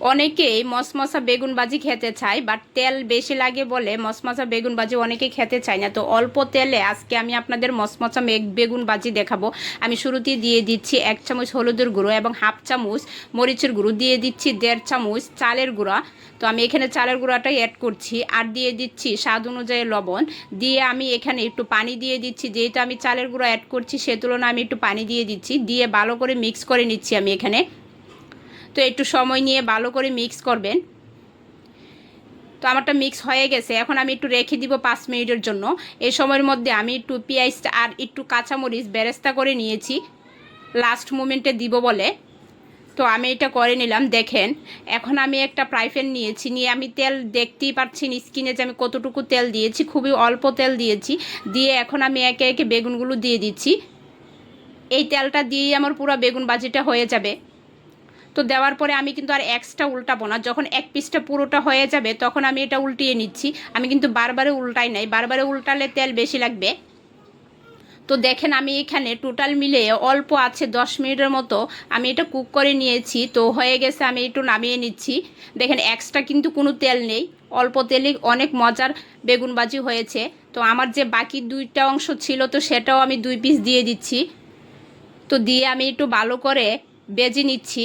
অনেকেই মশমশা বেগুন ভাজি খেতে চায় বাট তেল বেশি লাগে বলে মশমশা বেগুন ভাজি অনেকে খেতে চায় না। তো অল্প তেলে আজকে আমি আপনাদের মশমশা বেগুন ভাজি দেখাবো। আমি শুরুতেই দিয়ে দিচ্ছি এক চামচ হলুদের গুঁড়ো এবং হাফ চামচ মরিচের গুঁড়ো। দিয়ে দিচ্ছি দেড় চামচ চালের গুঁড়া। তো আমি এখানে চালের গুঁড়াটাই অ্যাড করছি। আর দিয়ে দিচ্ছি স্বাদ অনুযায়ী লবণ। দিয়ে আমি এখানে একটু পানি দিয়ে দিচ্ছি। যেহেতু আমি চালের গুঁড়ো অ্যাড করছি, সে তুলনায় আমি একটু পানি দিয়ে দিচ্ছি। দিয়ে ভালো করে মিক্স করে নিচ্ছি আমি এখানে। তো একটু সময় নিয়ে ভালো করে মিক্স করবেন। তো আমারটা মিক্স হয়ে গেছে। এখন আমি একটু রেখে দিব পাঁচ মিনিটের জন্য। এই সময়ের মধ্যে আমি একটু পেঁয়াজটা আর একটু কাঁচামরিচ বেরেস্তা করে নিয়েছি। লাস্ট মোমেন্টে দিব বলে। তো আমি এটা করে নিলাম, দেখেন। এখন আমি একটা প্রাইফেন নিয়েছি। নিয়ে আমি তেল দেখতেই পাচ্ছেন স্কিনে যে আমি কতটুকু তেল দিয়েছি। খুবই অল্প তেল দিয়েছি। দিয়ে এখন আমি একে একে বেগুনগুলো দিয়ে দিচ্ছি। এই তেলটা দিয়েই আমার পুরো বেগুন বাজিটা হয়ে যাবে। তো দেওয়ার পরে আমি কিন্তু আর এক্সট্রা উল্টাবো না। যখন এক পিসটা পুরোটা হয়ে যাবে, তখন আমি এটা উল্টিয়ে নিচ্ছি। আমি কিন্তু বারবারে উল্টাই নাই বারবারে উল্টালে তেল বেশি লাগবে। তো দেখেন আমি এখানে টোটাল মিলে অল্প আছে দশ মিনিটের মতো আমি এটা কুক করে নিয়েছি। তো হয়ে গেছে, আমি একটু নামিয়ে নিচ্ছি। দেখেন এক্সট্রা কিন্তু কোনো তেল নেই। অল্প তেলে অনেক মজার বেগুন ভাজি হয়েছে। তো আমার যে বাকি দুইটা অংশ ছিল, তো সেটাও আমি দুই পিস দিয়ে দিচ্ছি। তো দিয়ে আমি একটু ভালো করে বেজে নিচ্ছি।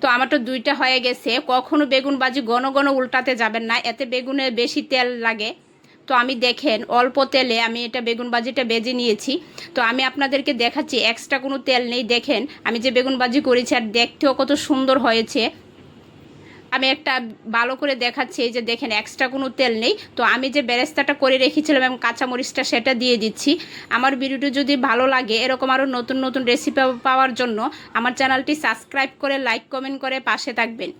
তো আমার তো দুইটা হয়ে গেছে। কখনো বেগুন বাজি ঘন ঘন উল্টাতে যাবেন না, এতে বেগুনে বেশি তেল লাগে। তো আমি দেখেন, অল্প তেলে আমি এটা বেগুন বাজিটা বেজে নিয়েছি। তো আমি আপনাদেরকে দেখাচ্ছি এক্সট্রা কোনো তেল নেই। দেখেন, আমি যে বেগুন বাজি করেছি আর দেখতেও কত সুন্দর হয়েছে। আমি একটা ভালো করে দেখাচ্ছি, এই যে দেখেন এক্সট্রা কোনো তেল নেই। তো আমি যে বেরেস্তাটা করে রেখেছিলাম এবং কাঁচামরিচটা সেটা দিয়ে দিচ্ছি। আমার ভিডিওটি যদি ভালো লাগে, এরকম আরও নতুন নতুন রেসিপি পাওয়ার জন্য আমার চ্যানেলটি সাবস্ক্রাইব করে লাইক কমেন্ট করে পাশে থাকবেন।